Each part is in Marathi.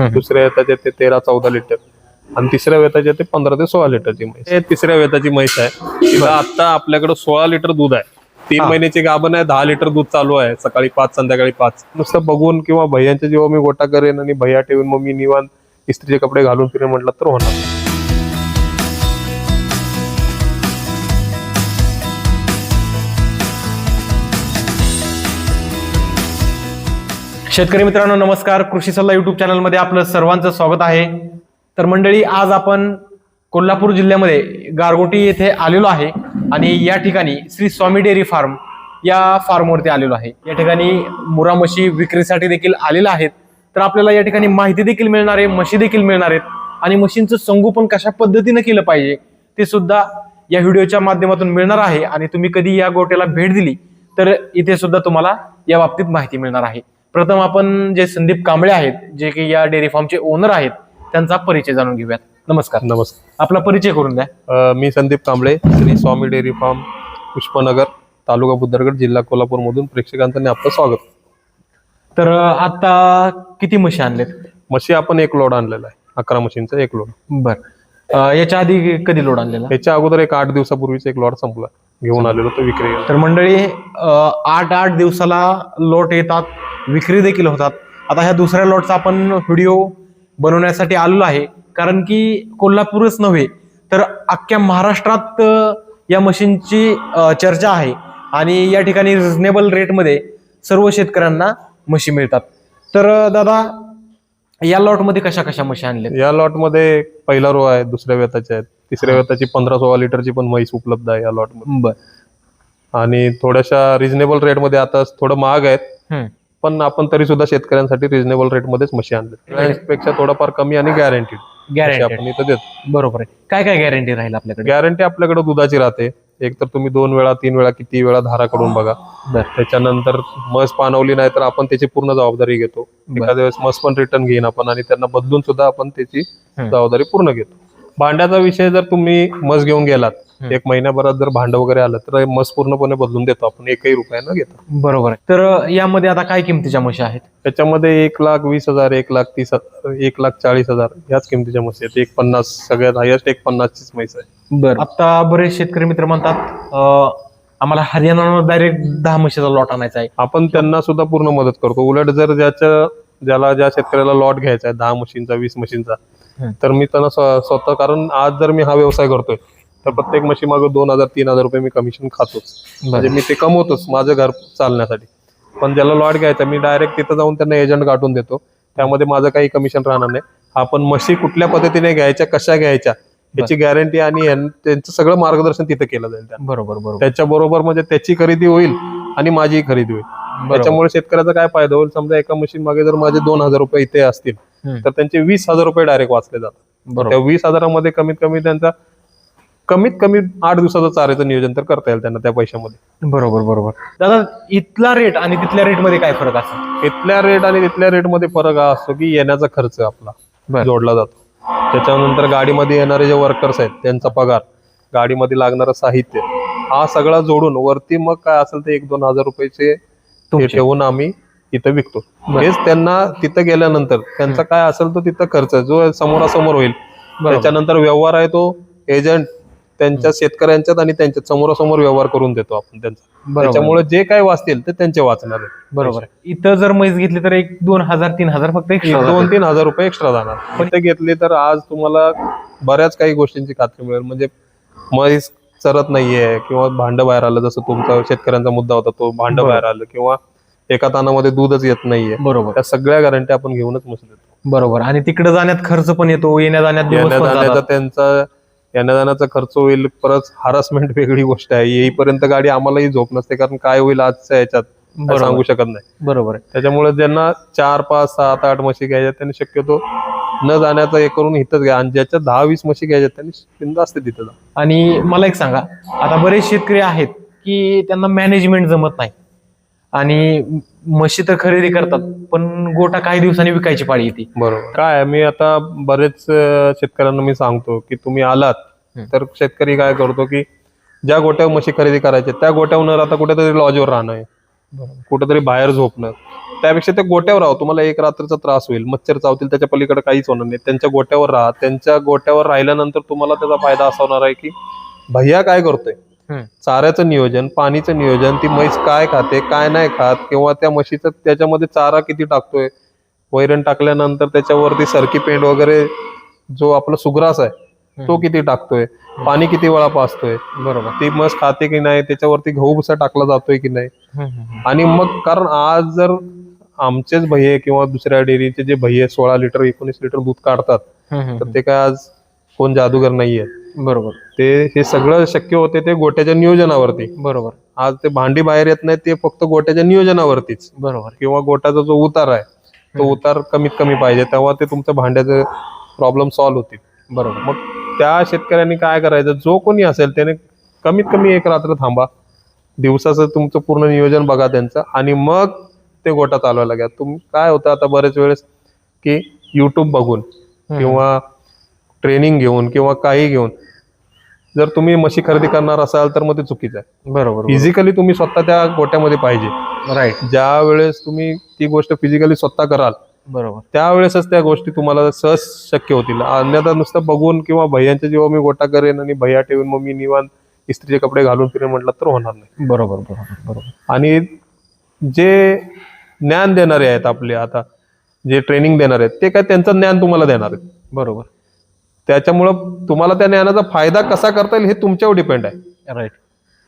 दुसऱ्या वेताचे ते तेरा चौदा लिटर. आणि तिसऱ्या वेताचे ते पंधरा ते सोळा लिटरची म्हैस. हे तिसऱ्या वेताची म्हैस आहे. तिला आता आपल्याकडे सोळा लिटर दूध आहे. तीन. महिन्याची गाभण आहे दहा लिटर दूध चालू आहे. सकाळी पाच संध्याकाळी पाच. नुसतं बघून किंवा भैयांच्या जेव्हा मी गोटा करेन आणि भैया ठेवून मग मी निवांत इस्त्रीचे कपडे घालून फिरेन म्हटलं तर होणार. शेतकरी मित्रांनो नमस्कार. कृषी सल्ला युट्यूब चॅनलमध्ये आपलं सर्वांचं स्वागत आहे. तर मंडळी आज आपण कोल्हापूर जिल्ह्यामध्ये गारगोटी येथे आलेलो आहे आणि या ठिकाणी श्री स्वामी डेअरी फार्म या फार्मवरती आलेलो आहे. या ठिकाणी मुरा म्हशी विक्रीसाठी देखील आलेल्या आहेत. तर आपल्याला या ठिकाणी माहिती देखील मिळणार आहे म्हशी देखील मिळणार आहेत आणि म्हशींचं संगोपन कशा पद्धतीनं केलं पाहिजे ते सुद्धा या व्हिडिओच्या माध्यमातून मिळणार आहे. आणि तुम्ही कधी या गोट्याला भेट दिली तर इथे सुद्धा तुम्हाला या बाबतीत माहिती मिळणार आहे. प्रथम आपण जे संदीप कांबळे आहेत जे की या डेअरी फार्मचे ओनर आहेत त्यांचा परिचय जाणून घेऊयात. नमस्कार. नमस्कार. आपला परिचय करून द्या. अ, मी संदीप कांबळे श्री स्वामी डेअरी फार्म पुष्पनगर तालुका बुद्धरगड जिल्हा कोल्हापूर मधून प्रेक्षकांचं आणि आपलं स्वागत. तर अं, आता किती म्हशी आणलेत? म्हशी आपण एक लोड आणलेला आहे. अकरा मशीनचा एक लोड. बर. अं, याच्या आधी कधी लोड आणलेला? याच्या अगोदर एक आठ दिवसापूर्वीच एक लॉट संपला. घेऊन आलेलो तो विक्री. तर मंडळी आठ आठ दिवसाला लोट येतात विक्री देखील होतात. आता ह्या दुसऱ्या लोटचा आपण व्हिडिओ बनवण्यासाठी आलेलो आहे. कारण की कोल्हापूरच नव्हे तर अख्ख्या महाराष्ट्रात या मशीनची चर्चा आहे. आणि या ठिकाणी रिझनेबल रेटमध्ये सर्व शेतकऱ्यांना म्हशी मिळतात. तर दादा या लॉटमध्ये कशा कशा म्हशी आणल्या या लॉटमध्ये पहिला रो आहे दुसऱ्या वेताचे आहेत. तिसऱ्या वेताची पंधरा सोळा लिटरची पण म्हैस उपलब्ध आहे या लॉटमध्ये. बर. आणि थोड्याशा रिझनेबल रेटमध्ये आता थोडं महाग आहेत. पण आपण तरी सुद्धा शेतकऱ्यांसाठी रिझनेबल रेटमध्येच म्हशी आणले. पेक्षा थोडाफार कमी आणि गॅरंटीड गॅरंटी आपण इथं देतो. बरोबर आहे. काय काय गॅरंटी राहील आपल्याकडे? गॅरंटी आपल्याकडे दुधाची राहते. एक तर तुम्ही दोन वेळा तीन वेळा किती वेळा धारा काढून बघा त्याच्यानंतर मस पानवली नाही तर आपण त्याची पूर्ण जबाबदारी घेतो. एखाद्या वेळेस मस पण रिटर्न घेईन आपण आणि त्यांना बदलून सुद्धा आपण त्याची जबाबदारी पूर्ण घेतो. भांड्याचा विषय जर तुम्ही मस घेऊन गेलात. एक महिन्याभरात जर भांड वगैरे आलं तर मस पूर्णपणे बदलून देतो. आपण एकही रुपयानं घेतो. बरोबर आहे. तर यामध्ये आता काय किमतीच्या म्हशी आहेत? त्याच्यामध्ये एक लाख वीस हजार एक लाख तीस हजार एक लाख चाळीस हजार याच किमतीच्या म्हशी आहेत. एक पन्नास सगळ्यात हायस्ट एक पन्नासचीच म्हैस आहे. बर. आता बरेच शेतकरी मित्र म्हणतात आम्हाला हरियाणावर डायरेक्ट दहा म्हशीचा लॉट आणायचा आहे. आपण त्यांना सुद्धा पूर्ण मदत करतो. उलट जर ज्याच्या ज्याला ज्या शेतकऱ्याला लॉट घ्यायचा आहे दहा मशीनचा वीस मशीनचा. तर मी त्यांना स्व- स्वतः कारण आज जर मी हा व्यवसाय करतोय तर प्रत्येक मशीन मागे दोन हजार तीन हजार रुपये मी कमिशन खातोच. म्हणजे मी ते कमवतोच माझं घर चालण्यासाठी. पण ज्याला लॉट घ्यायचा मी डायरेक्ट तिथं जाऊन त्यांना एजंट गाठून देतो. त्यामध्ये माझं काही कमिशन राहणार नाही. आपण म्हशी कुठल्या पद्धतीने घ्यायच्या कशा घ्यायच्या याची गॅरंटी आणि त्यांचं सगळं मार्गदर्शन तिथं केलं जाईल बरोबर बरोबर. त्याच्या बरोबर म्हणजे त्याची खरेदी होईल आणि माझी खरेदी होईल. त्याच्यामुळे शेतकऱ्याचा काय फायदा होईल? समजा एका मशीन मागे जर माझे दोन हजार रुपये इथे असतील. तर त्यांचे वीस हजार रुपये डायरेक्ट वाचले जातात. त्या वीस हजारामध्ये कमीत कमी त्यांचा कमीत कमी आठ दिवसाचं चाऱ्याचं नियोजन तर करता येईल त्यांना त्या पैशामध्ये. बरोबर बरोबर. दादा इथला रेट आणि तिथल्या रेटमध्ये काय फरक असेल इथल्या रेट आणि तिथल्या रेटमध्ये फरक हा असतो की येण्याचा खर्च आपला. जोडला जातो. त्याच्यानंतर गाडीमध्ये येणारे जे वर्कर्स आहेत त्यांचा पगार गाडीमध्ये लागणारं साहित्य हा सगळा जोडून वरती मग काय असेल ते एक दोन हजार रुपयाचे. ठेवून आम्ही इथं विकतो. हेच त्यांना तिथं गेल्यानंतर त्यांचा काय असेल तो तिथं खर्च जो समोरासमोर होईल. त्याच्यानंतर व्यवहार आहे तो एजंट त्यांच्या शेतकऱ्यांच्यात आणि त्यांच्यात समोरासमोर व्यवहार करून देतो आपण त्यांचा. त्याच्यामुळे जे काय वाचतील ते त्यांचे वाचणार बरोबर. इथं जर म्हैस घेतली तर एक दोन हजार तीन हजार फक्त दोन. तीन हजार रुपये एक्स्ट्रा जाणार पण ते घेतले तर आज तुम्हाला बऱ्याच काही गोष्टींची खात्री मिळेल म्हणजे म्हैस चरत नाहीये किंवा भांड बाहेर आलं जसं तुमचा शेतकऱ्यांचा मुद्दा होता तो भांड. बाहेर आलं किंवा एका तानामध्ये दूधच येत नाहीये. बरोबर. त्या सगळ्या गॅरंटी आपण घेऊनच म्हशी देतो. बरोबर. आणि तिकडे जाण्यात खर्च पण येतो येण्या जाण्यात येण्या जाण्याचा. त्यांचा येण्या जाण्याचा खर्च होईल परत हरासमेंट वेगळी गोष्ट आहे. येईपर्यंत गाडी आम्हालाही झोप नसते कारण काय होईल आजच्या याच्यात. सांगू शकत नाही. बरोबर आहे. त्याच्यामुळे ज्यांना चार पाच सात आठ म्हशी घ्यायच्या त्यांनी शक्यतो न जाण्याचा हे करून इथंच घ्या. आणि ज्याच्या दहा वीस म्हशी घ्यायच्या त्यांनी असते तिथं जा. आणि मला एक सांगा. आता बरेच शेतकरी आहेत की त्यांना मॅनेजमेंट जमत नाही. आणि म्हशी तर खरेदी करतात पण गोटा काही दिवसांनी विकायची पाळी येते. बरोबर. काय आहे, मी आता बरेच अं, शेतकऱ्यांना मी सांगतो की तुम्ही आलात. तर शेतकरी काय करतो की ज्या गोट्यावर म्हशी खरेदी करायच्या त्या गोट्यावर आता कुठेतरी लॉजवर राहणं आहे. कुठेतरी बाहेर झोपणं. त्यापेक्षा ते गोट्यावर राहा तुम्हाला एक रात्रीचा त्रास होईल मच्छर चावतील त्याच्या पलीकडे काहीच होणार नाही. त्यांच्या गोट्यावर राहा त्यांच्या गोट्यावर राहिल्यानंतर तुम्हाला त्याचा फायदा असा होणार आहे की भैया काय करतोय. चाऱ्याचं नियोजन पाणीचं नियोजन ती म्हैस काय खाते काय नाही खात किंवा त्या म्हशीचं त्याच्यामध्ये चारा किती टाकतोय वैरण टाकल्यानंतर त्याच्यावरती सरकी पेंट वगैरे जो आपला सुग्रास आहे तो किती टाकतोय पाणी किती वेळा पाचतोय बरोबर. ती म्हस खाते की नाही त्याच्यावरती गहू भुसा टाकला जातोय की नाही. आणि मग कारण आज जर आमचेच भैये किंवा दुसऱ्या डेअरीचे जे भैये सोळा लिटर एकोणीस लिटर दूध काढतात तर ते काय आज कोण जादूगर नाहीये. बरोबर. ते हे सगळं शक्य होते ते गोट्याच्या नियोजनावरती. बरोबर. आज ते भांडी बाहेर येत नाही ते फक्त गोट्याच्या नियोजनावरतीच. बरोबर. किंवा गोट्याचा जो उतार आहे तो उतार कमीत कमी पाहिजे तेव्हा ते तुमचं भांड्याचं प्रॉब्लेम सॉल्व्ह होतील. बरोबर. मग त्या शेतकऱ्यांनी काय करायचं? जो कोणी असेल त्याने कमीत कमी एक रात्र थांबा. दिवसाचं तुमचं पूर्ण नियोजन बघा त्यांचं. आणि मग ते गोटा चालवायला घ्या. तुम काय होतं आता बरेच वेळेस की युट्यूब बघून किंवा ट्रेनिंग घेऊन किंवा काही घेऊन. जर तुम्ही म्हशी खरेदी करणार असाल तर मग ते चुकीचं आहे. बरोबर फिजिकली तुम्ही स्वतः त्या गोट्यामध्ये पाहिजे. राईट ज्या वेळेस तुम्ही ती गोष्ट फिजिकली स्वतः कराल बरोबर. त्यावेळेसच त्या गोष्टी तुम्हाला सहज शक्य होतील. अन्यथा नुसतं बघून किंवा भैयांच्या जेव्हा मी गोटा करेन आणि भैया ठेवून मग मी निवांत इस्त्रीचे कपडे घालून फिरेन म्हटलं तर होणार नाही. बरोबर बरोबर बरोबर. आणि जे ज्ञान देणारे आहेत आपले आता जे ट्रेनिंग देणार आहेत ते काय त्यांचं ज्ञान तुम्हाला देणार आहेत. बरोबर. त्याच्यामुळं तुम्हाला त्या ज्ञानाचा फायदा कसा करता येईल हे तुमच्यावर डिपेंड आहे. राईट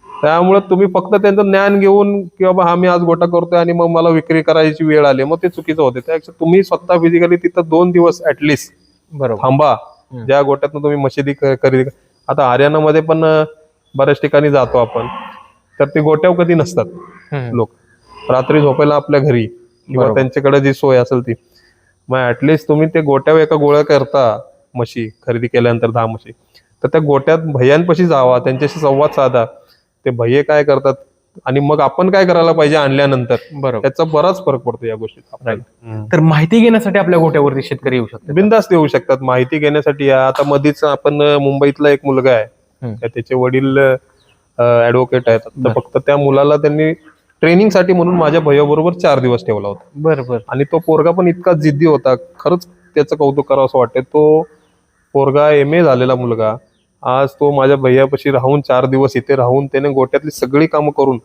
त्यामुळे तुम्ही फक्त त्यांचं ज्ञान घेऊन की बाबा हा मी आज गोटा करतोय आणि मग मला विक्री करायची वेळ आली मग ते चुकीचं होते. त्यापेक्षा तुम्ही स्वतः फिजिकली तिथं दोन दिवस ऍटलिस्ट बरोबर. थांबा. ज्या गोट्यातनं तुम्ही मशिदी खरेदी आता हरियाणामध्ये पण बऱ्याच ठिकाणी जातो आपण. तर ते गोट्यावर कधी नसतात. लोक. रात्री झोपायला आपल्या घरी किंवा. त्यांच्याकडे जी सोय असेल ती. मग ऍटलिस्ट तुम्ही ते गोट्यावर एका गोळ्या करता. म्हशी खरेदी केल्यानंतर दहा म्हशी. तर त्या गोट्यात भैयांपाशी जावा त्यांच्याशी संवाद साधा. ते भैये काय करतात? आणि मग आपण काय करायला पाहिजे आणल्यानंतर? बरोबर. त्याचा बराच फरक पडतो या गोष्टीत आपल्याला. तर माहिती घेण्यासाठी आपल्या गोट्यावरती शेतकरी येऊ शकतात. बिंदास देऊ शकतात. माहिती घेण्यासाठी आता मधीच आपण मुंबईतला एक मुलगा आहे. त्याचे वडील ऍडव्होकेट आहेत. तर. फक्त त्या मुलाला त्यांनी ट्रेनिंगसाठी म्हणून माझ्या भैयाबरोबर चार दिवस ठेवला होता. बरोबर आणि तो पोरगा पण इतका जिद्दी होता. खरंच त्याचं कौतुक करावं असं वाटतं तो पोरगा एम ए झालेला मुलगा. आज तो माझ्या भैयापाशी राहून चार दिवस इथे राहून त्याने गोट्यातली सगळी कामं करून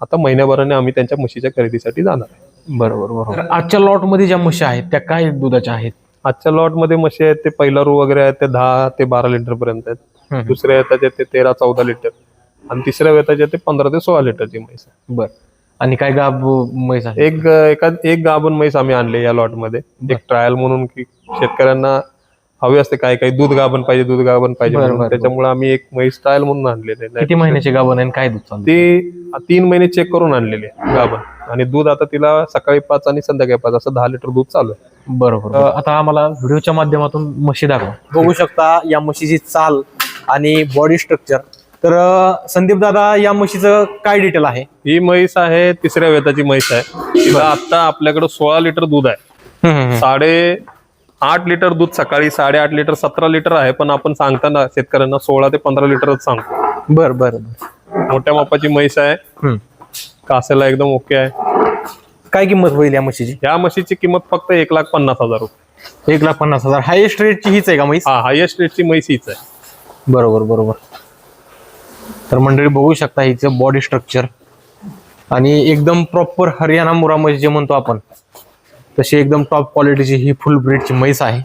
आता महिन्याभराने आम्ही त्यांच्या म्हशीच्या खरेदीसाठी जाणार आहे. बरोबर बरोबर. आजच्या लॉटमध्ये ज्या म्हशी आहेत त्या काय दुधाच्या आहेत? आजच्या लॉटमध्ये म्हशी आहेत ते पहिला रू वगैरे आहेत ते दहा ते बारा लिटर पर्यंत आहेत. दुसऱ्या येताचे ते तेरा चौदा लिटर. आणि तिसऱ्या वेताचे ते पंधरा ते सोळा लिटरची म्हैस आहे बर. आणि काय गाब म्हैस आहे एक एका एक गाभण म्हैस आम्ही आणले या लॉटमध्ये एक ट्रायल म्हणून की शेतकऱ्यांना हवी असते काय काही दूध गाभण पाहिजे दूध गाभण पाहिजे बरं, म्हणून. बरं, त्याच्यामुळे आम्ही एक म्हैस ट्रायल म्हणून आणलेले किती महिन्याची गाभण आहे आणि काय दूध चालतं ती तीन महिने चेक करून आणलेली आहे गाभण. आणि दूध आता तिला सकाळी पाच आणि संध्याकाळी पाच असं दहा लिटर दूध चालू आहे. बरोबर अ, आता आम्हाला व्हिडिओच्या माध्यमातून म्हशी दाखवा. बघू शकता या म्हशीची चाल आणि बॉडी स्ट्रक्चर तर अ, संदीप दादा या म्हशीचं काय डिटेल आहे? ही म्हैस आहे तिसऱ्या वेताची म्हैस आहे. तिला आता आपल्याकडे सोळा लिटर दूध आहे. साडे आठ लिटर दूध सकाळी साडेआठ लिटर सतरा लिटर आहे पण आपण सांगताना शेतकऱ्यांना सोळा ते पंधरा लिटरच सांगतो. बर बर मोठ्या मापाची म्हैस आहे. कासेला एकदम ओके आहे. काय किंमत होईल या म्हशीची? या म्हशीची किंमत फक्त एक लाख पन्नास हजार रुपये. एक लाख पन्नास हजार. हायेस्ट रेटची हीच आहे का म्हैस? हा हायेस्ट रेटची म्हैस हीच आहे. बरोबर बरोबर. तर मंडळी बघू शकता हिचं बॉडी स्ट्रक्चर आणि एकदम प्रॉपर हरियाणा मुरा म्हैस जे म्हणतो आपण तशी एकदम टॉप क्वालिटीची ही फुल ब्रीडची म्हैस आहे.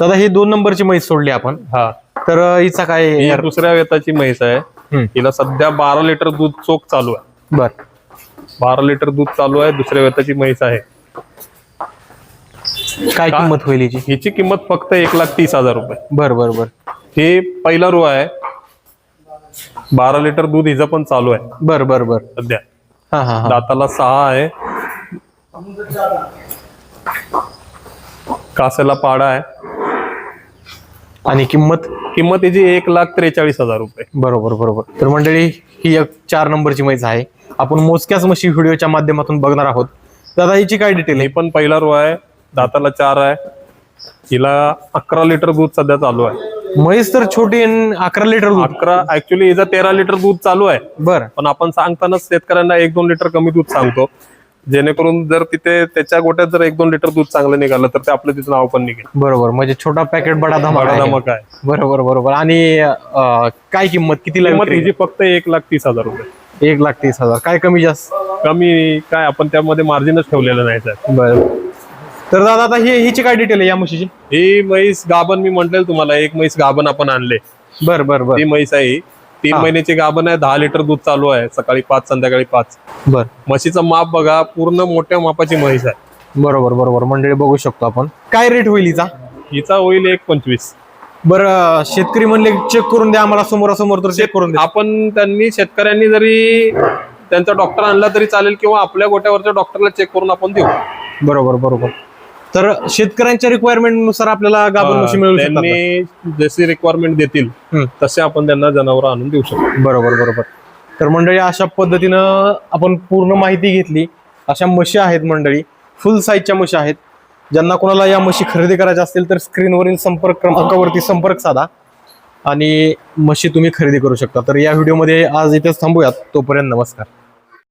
दादा ही दोन नंबरची म्हैस सोडली आपण. हा. तर हिचा काय ही दुसऱ्या वेताची म्हैस आहे. हिला सध्या बारा लिटर दूध चोख चालू आहे. बर. बारा लिटर दूध चालू आहे दुसऱ्या वेताची म्हैस आहे. काय किंमत होईल हिची? हिची किंमत फक्त एक लाख तीस हजार रुपये. बर बर बर. हे पहिला रो आहे. बारा लिटर दूध हिचं पण चालू आहे. बर बर बर. सध्या. हा हा हा. दाताला सहा आहे. कासेला पाडा आहे. आणि किंमत? किंमत हिची एक लाख त्रेचाळीस हजार रुपये. बरोबर बरोबर. तर मंडळी ही एक चार नंबरची म्हैस आहे. आपण मोजक्याच म्हशी व्हिडिओच्या माध्यमातून बघणार आहोत. दादा हिची काय डिटेल हे आहे पण पहिला रो आहे. दाताला चार आहे. हिला अकरा लिटर दूध सध्या चालू आहे. म्हैस तर छोटी आणि अकरा लिटर दूध. अकरा ऍक्च्युली हिचं तेरा लिटर दूध चालू आहे. बर. पण आपण सांगतानाच शेतकऱ्यांना एक दोन लिटर कमी दूध सांगतो. जेणेकरून जर तिथे त्याच्या गोट्यात जर एक दोन लिटर दूध चांगलं निघालं तर ते आपलं तिचं नाव पण निघेल. बरोबर. म्हणजे छोटा पॅकेट बडा धमाका बडा आहे. धमक आहे. बरोबर बरोबर. आणि अं, काय किंमत? किती किंमत लागते हिची फक्त एक लाख तीस हजार रुपये. एक लाख तीस हजार. काय कमी जास्त? कमी काय आपण त्यामध्ये मार्जिनच ठेवलेलं नाही सर बर. तर दादा आता ही हिची काय डिटेल आहे या म्हशीची? ही म्हैस गाभण मी म्हटलेल तुम्हाला एक म्हैस गाभण आपण आणले. बर बर बर. ती म्हैस आहे ही. तीन हा. महिन्याची गाभण आहे दहा लिटर दूध चालू आहे सकाळी पाच संध्याकाळी पाच. बर. म्हशीचं माप बघा पूर्ण मोठ्या मापाची म्हैस आहे. बरोबर बरोबर. मंडळी बघू शकतो आपण. काय रेट होईल हिचा? हिचा होईल एक पंचवीस. बरं शेतकरी म्हणले चेक करून द्या आम्हाला समोरासमोर तर चेक करून द्या. आपण त्यांनी शेतकऱ्यांनी जरी त्यांचा डॉक्टर आणला तरी चालेल किंवा आपल्या गोट्यावरच्या डॉक्टरला चेक करून आपण देऊ. बरोबर बरोबर. तर शेतकऱ्यांच्या रिक्वायरमेंटनुसार आपल्याला गाभण म्हशी मिळू शकतात का? त्यांनी जशी रिक्वायरमेंट देतील हम्म. तसे आपण त्यांना जनावर आणून देऊ शकतो. बरोबर बरोबर. तर मंडळी अशा पद्धतीनं आपण पूर्ण माहिती घेतली. अशा म्हशी आहेत मंडळी. फुल साईजच्या म्हशी आहेत. ज्यांना कोणाला या म्हशी खरेदी करायच्या असतील तर स्क्रीनवरील संपर्क क्रमांकावरती संपर्क साधा. आणि म्हशी तुम्ही खरेदी करू शकता. तर या व्हिडिओमध्ये आज इथेच थांबूयात. तोपर्यंत नमस्कार.